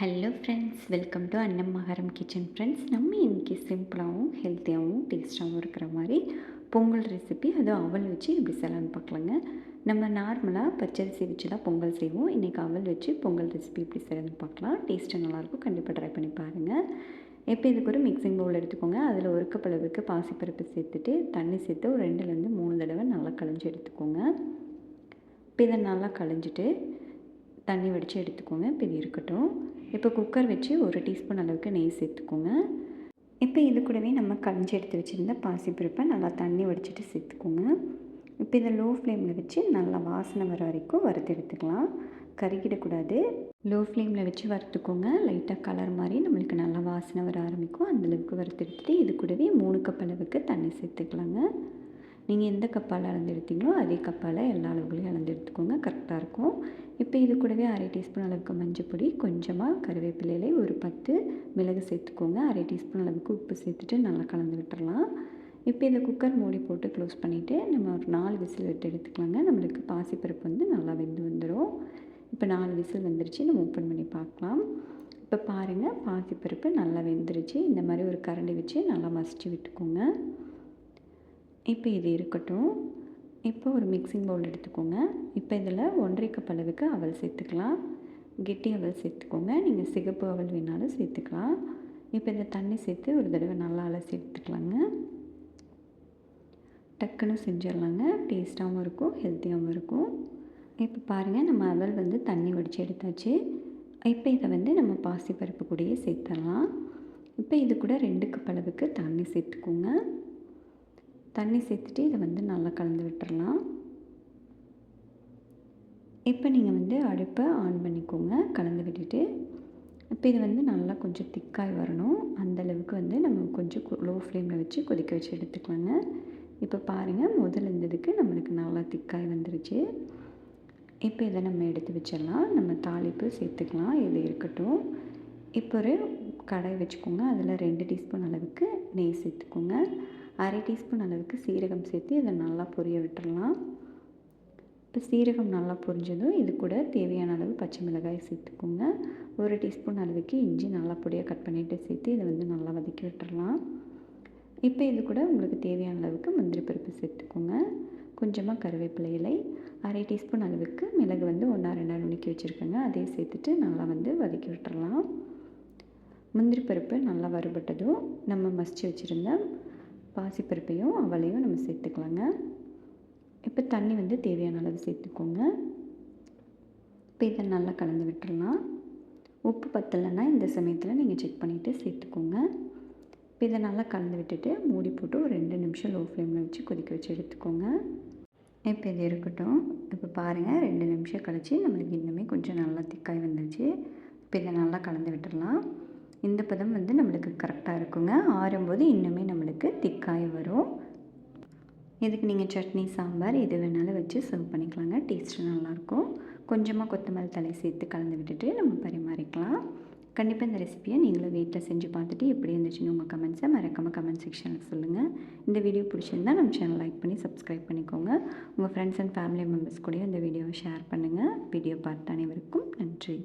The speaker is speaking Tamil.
ஹலோ ஃப்ரெண்ட்ஸ் வெல்கம் டு அன்னம் மகாரம் கிச்சன் ஃப்ரெண்ட்ஸ் நம்ம இன்றைக்கி சிம்பிளாகவும் ஹெல்த்தியாகவும் டேஸ்ட்டாகவும் இருக்கிற மாதிரி பொங்கல் ரெசிபி அதுவும் அவல் வச்சு எப்படி செய்யலான்னு பார்க்கலாங்க. நம்ம நார்மலாக பச்சரிசி வச்சு தான் பொங்கல் செய்வோம். இன்றைக்கி அவல் வச்சு பொங்கல் ரெசிபி எப்படி செய்யறதுன்னு பார்க்கலாம். டேஸ்ட்டு நல்லாயிருக்கும் கண்டிப்பாக ட்ரை பண்ணி பாருங்கள் இப்போ இதுக்கு ஒரு மிக்சிங் பவுல் எடுத்துக்கோங்க. அதில் ஒரு கப் அளவுக்கு பாசிப்பருப்பு சேர்த்துட்டு தண்ணி சேர்த்து ஒரு ரெண்டுலேருந்து மூணு தடவை நல்லா களைஞ்சி எடுத்துக்கோங்க. இப்போ இதை நல்லா களைஞ்சிட்டு தண்ணி வடித்து எடுத்துக்கோங்க. இப்போ இது இருக்கட்டும். இப்போ குக்கர் வச்சு ஒரு டீஸ்பூன் அளவுக்கு நெய் சேர்த்துக்கோங்க. இப்போ இது கூடவே நம்ம களைஞ்சி எடுத்து வச்சுருந்த பாசிப்பருப்பை நல்லா தண்ணி வடிச்சிட்டு சேர்த்துக்கோங்க. இப்போ இதை லோ ஃப்ளேமில் வச்சு நல்லா வாசனை வர வரைக்கும் வறுத்து எடுத்துக்கலாம். கருகிடக்கூடாது. லோ ஃப்ளேமில் வச்சு வறுத்துக்கோங்க. லைட்டாக கலர் மாதிரி நம்மளுக்கு நல்லா வாசனை வர ஆரம்பிக்கும். அந்தளவுக்கு வறுத்து எடுத்துகிட்டு இது கூடவே மூணு கப் அளவுக்கு தண்ணி சேர்த்துக்கலாங்க. நீங்கள் எந்த கப்பால் அளந்து எடுத்தீங்களோ அதே கப்பால் எல்லா அளவுகளையும் அளந்து எடுத்துக்கோங்க. கரெக்டாக இருக்கும். இப்போ இது கூடவே அரை டீஸ்பூன் அளவுக்கு மஞ்சள் பொடி கொஞ்சமாக கருவேப்பிலையிலே ஒரு பத்து மிளகு சேர்த்துக்கோங்க. அரை டீஸ்பூன் அளவுக்கு உப்பு சேர்த்துட்டு நல்லா கலந்து விட்டுறலாம். இப்போ இந்த குக்கர் மூடி போட்டு க்ளோஸ் பண்ணிவிட்டு நம்ம ஒரு நாலு விசில் விட்டு எடுத்துக்கலாங்க. நம்மளுக்கு பாசிப்பருப்பு வந்து நல்லா வெந்து வந்துடும் இப்போ நாலு விசில் வந்துருச்சு நம்ம ஓப்பன் பண்ணி பார்க்கலாம். இப்போ பாருங்கள் பாசிப்பருப்பு நல்லா வெந்துருச்சு. இந்த மாதிரி ஒரு கரண்டி வச்சு நல்லா மசிச்சு விட்டுக்கோங்க. இப்போ இது இருக்கட்டும். இப்போ ஒரு மிக்சிங் பவுல் எடுத்துக்கோங்க. இப்போ இதில் ஒன்றரை கப் அளவுக்கு அவல் சேர்த்துக்கலாம். கெட்டி அவல் சேர்த்துக்கோங்க. நீங்கள் சிகப்பு அவல் வேணாலும் சேர்த்துக்கலாம். இப்போ இந்த தண்ணி சேர்த்து ஒரு தடவை நல்லா அலசி எடுத்துக்கலாங்க. டக்குன்னு செஞ்சிடலாங்க. டேஸ்ட்டாகவும் இருக்கும் ஹெல்த்தியாகவும் இருக்கும். இப்போ பாருங்கள் நம்ம அவல் வந்து தண்ணி வடித்து எடுத்தாச்சு. இப்போ இதை வந்து நம்ம பாசிப்பருப்பு கூடயே சேர்த்துடலாம். இப்போ இது கூட ரெண்டு கப் அளவுக்கு தண்ணி சேர்த்துக்கோங்க. தண்ணி சேர்த்துட்டு இதை வந்து நல்லா கலந்து விட்டுறலாம். இப்போ நீங்கள் வந்து அடுப்பை ஆன் பண்ணிக்கோங்க கலந்து விட்டுட்டு. இப்போ இது வந்து நல்லா கொஞ்சம் திக்காய் வரணும். அந்தளவுக்கு வந்து நம்ம கொஞ்சம் லோ ஃப்ளேமில் வச்சு கொதிக்க வச்சு எடுத்துக்கலாங்க. இப்போ பாருங்கள் முதல் இருந்ததுக்கு நம்மளுக்கு நல்லா திக்காய் வந்துருச்சு. இப்போ இதை நம்ம எடுத்து வச்சிடலாம். நம்ம தாளிப்பு சேர்த்துக்கலாம். இது இருக்கட்டும். இப்போ ஒரு கடாய் வச்சுக்கோங்க. அதில் ரெண்டு டீஸ்பூன் அளவுக்கு நெய் சேர்த்துக்கோங்க. அரை டீஸ்பூன் அளவுக்கு சீரகம் சேர்த்து இதை நல்லா பொரிய விட்டுடலாம் இப்போ சீரகம் நல்லா பொரிஞ்சதும் இது கூட தேவையான அளவு பச்சை மிளகாய் சேர்த்துக்கோங்க. ஒரு டீஸ்பூன் அளவுக்கு இஞ்சி நல்லா பொடியாக கட் பண்ணிவிட்டு சேர்த்து இதை வந்து நல்லா வதக்கி விட்டுடலாம் இப்போ இது கூட உங்களுக்கு தேவையான அளவுக்கு முந்திரி பருப்பு சேர்த்துக்கோங்க. கொஞ்சமாக கருவேப்பிலை இலை அரை டீஸ்பூன் அளவுக்கு மிளகு வந்து ஒன்றா ரெண்டாக நுணுக்கி வச்சுருக்கேங்க. அதே சேர்த்துட்டு நல்லா வந்து வதக்கி விட்டுடலாம் முந்திரி பருப்பு நல்லா வறுபட்டதும் நம்ம மசித்து வச்சுருந்த பாசிப்பருப்பையும் அவளையும் நம்ம சேர்த்துக்கலாங்க. இப்போ தண்ணி வந்து தேவையான அளவு சேர்த்துக்கோங்க. இப்போ இதை நல்லா கலந்து விட்டுடலாம். உப்பு பத்தலைன்னா இந்த சமயத்தில் நீங்கள் செக் பண்ணிவிட்டு சேர்த்துக்கோங்க. இப்போ இதை நல்லா கலந்து விட்டுட்டு மூடி போட்டு ஒரு ரெண்டு நிமிஷம் லோ ஃப்ளேமில் வச்சு கொதிக்க வச்சு எடுத்துக்கோங்க. இப்போ இது இருக்கட்டும். இப்போ பாருங்கள் ரெண்டு நிமிஷம் கழித்து நம்மளுக்கு இன்னுமே கொஞ்சம் நல்லா திக்காய் வந்துருச்சு. இப்போ இதை நல்லா கலந்து விட்டுடலாம். இந்த பதம் வந்து நம்மளுக்கு கரெக்டாக இருக்குங்க. ஆறும்போது இன்னுமே நம்மளுக்கு திக்காய் வரும். இதுக்கு நீங்கள் சட்னி சாம்பார் எது வேணாலும் வச்சு சர்வ் பண்ணிக்கலாங்க. டேஸ்ட்டு நல்லாயிருக்கும். கொஞ்சமாக கொத்தமல்லி தலை சேர்த்து கலந்து விட்டுட்டு நம்ம பரிமாறிக்கலாம். கண்டிப்பாக இந்த ரெசிபியை நீங்களும் வீட்டில் செஞ்சு பார்த்துட்டு எப்படி இருந்துச்சுன்னு உங்கள் கமெண்ட்ஸை மறக்காமல் கமெண்ட் செக்ஷனில் சொல்லுங்கள் இந்த வீடியோ பிடிச்சிருந்தால் நம்ம சேனல் லைக் பண்ணி சப்ஸ்கிரைப் பண்ணிக்கோங்க. உங்கள் ஃப்ரெண்ட்ஸ் அண்ட் ஃபேமிலி மெம்பர்ஸ் கூட இந்த வீடியோவை ஷேர் பண்ணுங்கள் வீடியோ பார்த்த அனைவருக்கும் நன்றி.